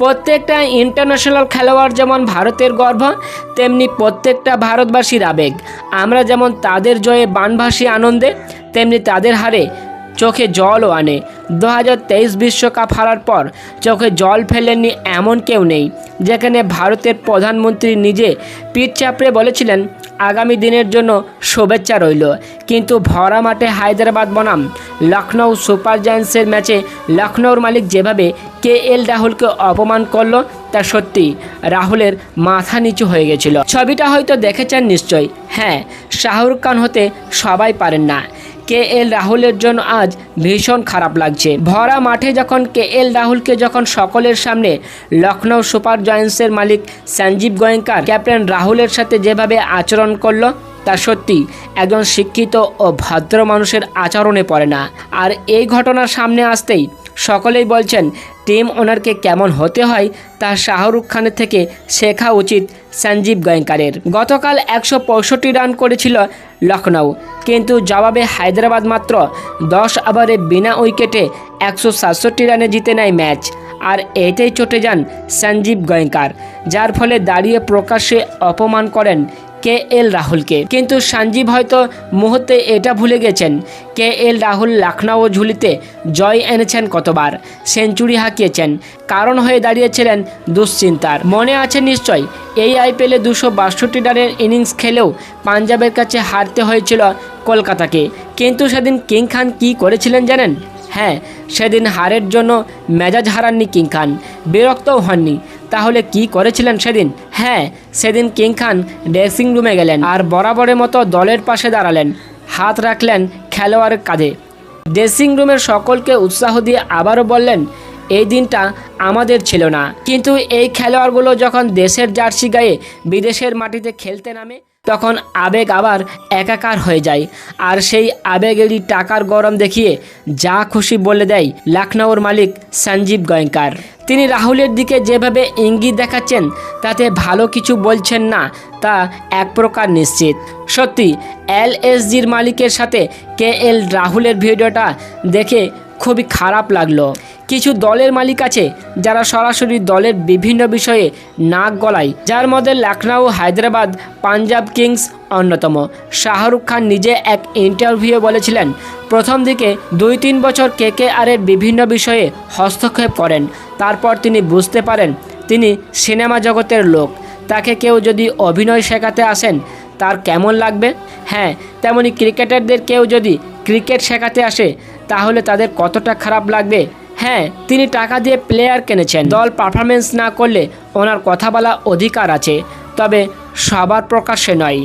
প্রত্যেকটা ইন্টারন্যাশনাল খেলোয়াড় যেমন ভারতের গর্ব, তেমনি প্রত্যেকটা ভারতবাসীর আবেগ। আমরা যেমন তাদের জয়ে বানভাসী আনন্দে, তেমনি তাদের হারে চোখে জলও আনে। দু বিশ্বকাপ হারার পর চোখে জল ফেলেননি এমন কেউ নেই। যেখানে ভারতের প্রধানমন্ত্রী নিজে পিঠ চাপড়ে বলেছিলেন, আগামী দিনের জন্য শুভেচ্ছা রইল। কিন্তু ভরা মাঠে হায়দ্রাবাদ বনাম লখনৌ সুপার জায়ান্টসের ম্যাচে লখনৌর মালিক যেভাবে কে এল রাহুলকে অপমান করল, তা সত্যি রাহুলের মাথা নিচু হয়ে গেছিল। ছবিটা হয়তো দেখেছেন নিশ্চয়ই। হ্যাঁ শাহরুখ খান হতে সবাই পারেন না। কে এল রাহুলের জন্য আজ ভীষণ খারাপ লাগছে। ভরা মাঠে যখন কে এল রাহুলকে যখন সকলের সামনে লখনৌ সুপার জয়েন্টসের মালিক সঞ্জীব গোয়েঙ্কার, ক্যাপ্টেন রাহুলের সাথে যেভাবে আচরণ করল, তা সত্যি একজন শিক্ষিত ও ভদ্র মানুষের আচরণে পড়ে না। আর এই ঘটনার সামনে আসতেই সকলেই বলছেন টিম ওনারকে কেমন হতে হয় তা শাহরুখ খানের থেকে শেখা উচিত সঞ্জীব গোয়েঙ্কারের। গতকাল একশো পঁয়ষট্টি রান করেছিল লখনৌ কিন্তু জবাবে হায়দ্রাবাদ মাত্র দশ ওভারে বিনা উইকেটে একশো সাতষট্টি রানে জিতে নেয় ম্যাচ, আর এতেই চটে যান সঞ্জীব গোয়েঙ্কার, যার ফলে দাঁড়িয়ে প্রকাশ্যে অপমান করেন কে এল রাহুলকে। কিন্তু সঞ্জীব হয়তো মুহূর্তে এটা ভুলে গেছেন, কে এল রাহুল লখনৌ ঝুলিতে জয় এনেছেন কতবার, সেঞ্চুরি হাঁকিয়েছেন, কারণ হয়ে দাঁড়িয়েছিলেন দুশ্চিন্তার। মনে আছে নিশ্চয়, এই আইপিএলে দুশো বাষট্টি রানের ইনিংস খেলেও পাঞ্জাবের কাছে হারতে হয়েছিল কলকাতাকে। কিন্তু সেদিন কিং খান কী করেছিলেন জানেন? হ্যাঁ সেদিন হারের জন্য মেজাজ হারাননি কিং খান, বিরক্তও হননি। তাহলে কি করেছিলেন সেদিন? হ্যাঁ সেদিন কিং খান ড্রেসিং রুমে গেলেন আর বরাবরের মতো দলের পাশে দাঁড়ালেন। হাত রাখলেন খেলোয়াড়ের কাঁধে। ড্রেসিং রুমের সকলকে উৎসাহ দিয়ে আবারও বললেন, এই দিনটা আমাদের ছিল না। কিন্তু এই খেলোয়াড়গুলো যখন দেশের জার্সি গায়ে বিদেশের মাটিতে খেলতে নামে তখন আবেগ আবার একাকার হয়ে যায়। আর সেই আবেগেরই টাকার গরম দেখিয়ে যা খুশি বলে দেয় লখনৌর মালিক সঞ্জীব গোয়েঙ্কার। তিনি রাহুলের দিকে যেভাবে ইঙ্গিত দেখাচ্ছেন, তাতে ভালো কিছু বলছেন না, তা এক প্রকার নিশ্চিত। সত্যি এলএসজির মালিকের সাথে কে এল রাহুলের ভিডিওটা দেখে খুবই খারাপ লাগল। কিছু দলের মালিক আছে যারা সরাসরি দলের বিভিন্ন বিষয়ে নাক গলায়, যার মধ্যে লখনউ হায়দ্রাবাদ, পাঞ্জাব কিংস অন্যতম। শাহরুখ খান নিজে এক ইন্টারভিউ বলেছিলেন, প্রথম দিকে দুই তিন বছর কে কে আরের বিভিন্ন বিষয়ে হস্তক্ষেপ করেন, তারপর তিনি বুঝতে পারেন তিনি সিনেমা জগতের লোক। তাকে কেউ যদি অভিনয় শেখাতে আসেন, তার কেমন লাগবে? হ্যাঁ তেমনি ক্রিকেটারদের কেউ যদি ক্রিকেট শেখাতে আসে, তাহলে তাদের কতটা খারাপ লাগবে? হ্যাঁ তিনি টাকা দিয়ে প্লেয়ার কিনেছেন। দল পারফরমেন্স না করলে ওনার কথা বলা অধিকার আছে, তবে সবার প্রকাশ্যে নয়।